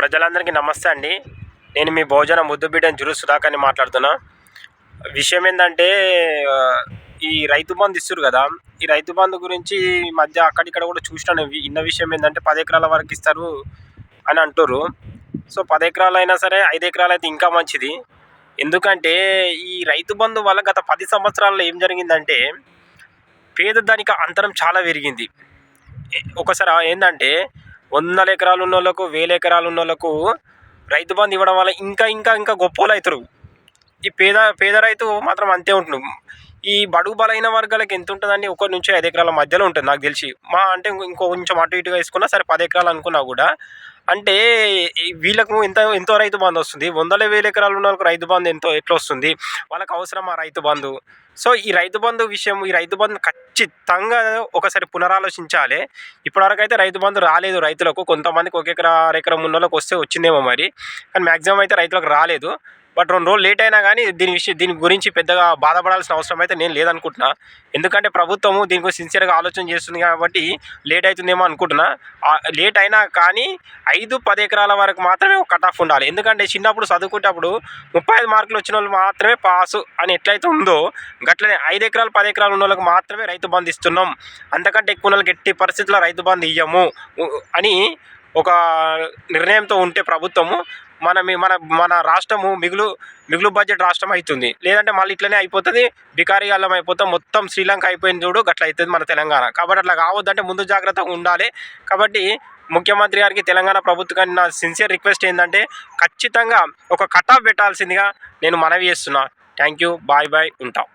ప్రజలందరికీ నమస్తే అండి. నేను మీ భోజన ముద్దు బిడ్డని జురు సుధాకర్ని మాట్లాడుతున్నా. విషయం ఏంటంటే ఈ రైతు బంధు ఇస్తారు కదా ఈ రైతు బంధు గురించి ఈ మధ్య అక్కడిక్కడ కూడా చూసినాను ఇన్న విషయం ఏంటంటే పది ఎకరాల వరకు ఇస్తారు అని అంటారు సో పది ఎకరాలు అయినా సరే ఐదు ఎకరాలు అయితే ఇంకా మంచిది. ఎందుకంటే ఈ రైతు బంధు వల్ల గత పది సంవత్సరాల్లో ఏం జరిగిందంటే పేదదానిక అంతరం చాలా పెరిగింది. ఒకసారి ఏంటంటే వందల ఎకరాలు ఉన్న వాళ్ళకు వేల ఎకరాలు ఉన్న వాళ్ళకు రైతు బంధు ఇవ్వడం వల్ల ఇంకా ఇంకా ఇంకా గొప్పలు అవుతారు ఈ పేద పేద రైతు మాత్రం అంతే ఉంటుంది ఈ బడుగు బలైన వర్గాలకు ఎంత ఉంటుందండి? ఒకటి నుంచి ఐదు ఎకరాల మధ్యలో ఉంటుంది నాకు తెలిసి. మా అంటే ఇంకో- కొంచెం అటు ఇటుగా వేసుకున్నా సరే పది ఎకరాలు అనుకున్నా కూడా. అంటే వీళ్ళకు ఎంత ఎంతో రైతు బంధు వస్తుంది. వందల వేల ఎకరాలు ఉన్న వాళ్ళకి రైతు బంధు ఎంతో ఎట్లా వస్తుంది? వాళ్ళకి అవసరం ఆ రైతు బంధు. సో ఈ రైతు బంధు విషయం ఈ రైతు బంధు ఖచ్చితంగా ఒకసారి పునరాలోచించాలి. ఇప్పటివరకు అయితే రైతు బంధు రాలేదు రైతులకు. కొంతమందికి ఒక ఎకరా అరెకరం ఉన్న వాళ్ళకి వస్తే వచ్చిందేమో మరి. కానీ మ్యాక్సిమం అయితే రైతులకు రాలేదు. బట్ రెండు రోజులు లేట్ అయినా కానీ దీని విషయం దీని గురించి పెద్దగా బాధపడాల్సిన అవసరం అయితే నేను లేదనుకుంటున్నా. ఎందుకంటే ప్రభుత్వము దీని గురించి సిన్సియర్గా ఆలోచన చేస్తుంది కాబట్టి లేట్ అవుతుందేమో అనుకుంటున్నా. లేట్ అయినా కానీ ఐదు పది ఎకరాల వరకు మాత్రమే కట్ ఆఫ్ ఉండాలి. ఎందుకంటే చిన్నప్పుడు చదువుకునేటప్పుడు ముప్పై ఐదు మార్కులు వచ్చిన వాళ్ళు మాత్రమే పాసు అని ఎట్లయితే ఉందో గట్లనే ఐదు ఎకరాలు పది ఎకరాలు ఉన్న వాళ్ళకి మాత్రమే రైతు బంధు ఇస్తున్నాం. అంతకంటే ఎక్కువ వాళ్ళకి ఎట్టి పరిస్థితుల్లో రైతు బంధు ఇయ్యము. అని ఒక నిర్ణయంతో ఉంటే ప్రభుత్వము మన మన మన రాష్ట్రము మిగులు మిగులు బడ్జెట్ రాష్ట్రం అవుతుంది లేదంటే మళ్ళీ ఇట్లనే అయిపోతుంది. బికారిగాళ్ళం అయిపోతాం మొత్తం శ్రీలంక అయిపోయింది చూడు గట్ల అవుతుంది మన తెలంగాణ. కాబట్టి అట్లా కావద్దంటే ముందు జాగ్రత్తగా ఉండాలి. కాబట్టి ముఖ్యమంత్రి గారికి తెలంగాణ ప్రభుత్వానికి నా సిన్సియర్ రిక్వెస్ట్ ఏంటంటే ఖచ్చితంగా ఒక కట్ ఆఫ్ పెట్టాల్సిందిగా నేను మనవి చేస్తున్నా. థ్యాంక్ యూ బాయ్ బాయ్ ఉంటాం.